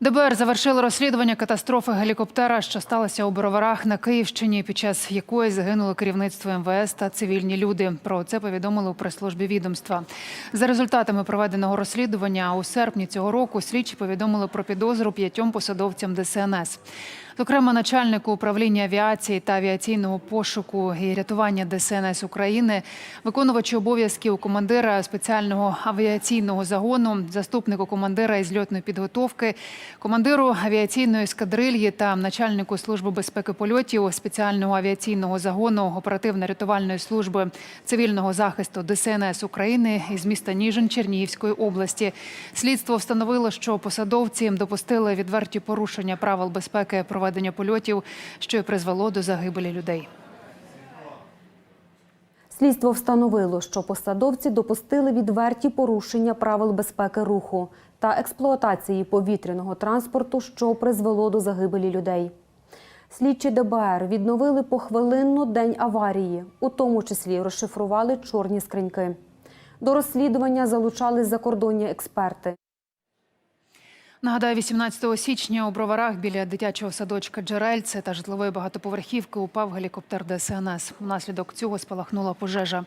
ДБР завершило розслідування катастрофи гелікоптера, що сталося у Броварах на Київщині, під час якої загинуло керівництво МВС та цивільні люди. Про це повідомили у прес-службі відомства. За результатами проведеного розслідування у серпні цього року слідчі повідомили про підозру п'ятьом посадовцям ДСНС. Зокрема, начальнику управління авіації та авіаційного пошуку і рятування ДСНС України, виконувачу обов'язків командира спеціального авіаційного загону, заступнику командира із льотної підготовки, командиру авіаційної ескадрильї та начальнику служби безпеки польотів спеціального авіаційного загону оперативно-рятувальної служби цивільного захисту ДСНС України із міста Ніжин Чернігівської області. Слідство встановило, що посадовці допустили відверті порушення правил безпеки проведення польотів, що й призвело до загибелі людей. Слідство встановило, що посадовці допустили відверті порушення правил безпеки руху та експлуатації повітряного транспорту, що призвело до загибелі людей. Слідчі ДБР відновили похвилинно день аварії, у тому числі розшифрували чорні скриньки. До розслідування залучались закордонні експерти. Нагадаю, 18 січня у Броварах біля дитячого садочка Джерельце та житлової багатоповерхівки упав гелікоптер ДСНС. Унаслідок цього спалахнула пожежа.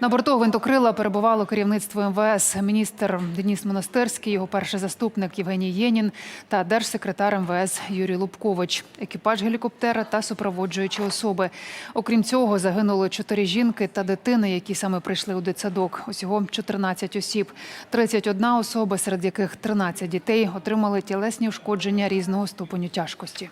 На борту гвинтокрила перебувало керівництво МВС, міністр Деніс Монастирський, його перший заступник Євгеній Єнін та держсекретар МВС Юрій Лубкович, екіпаж гелікоптера та супроводжуючі особи. Окрім цього, загинули чотири жінки та дитини, які саме прийшли у дитсадок. Усього 14 осіб, 31 особа, серед яких 13 дітей, отримали тілесні ушкодження різного ступеню тяжкості.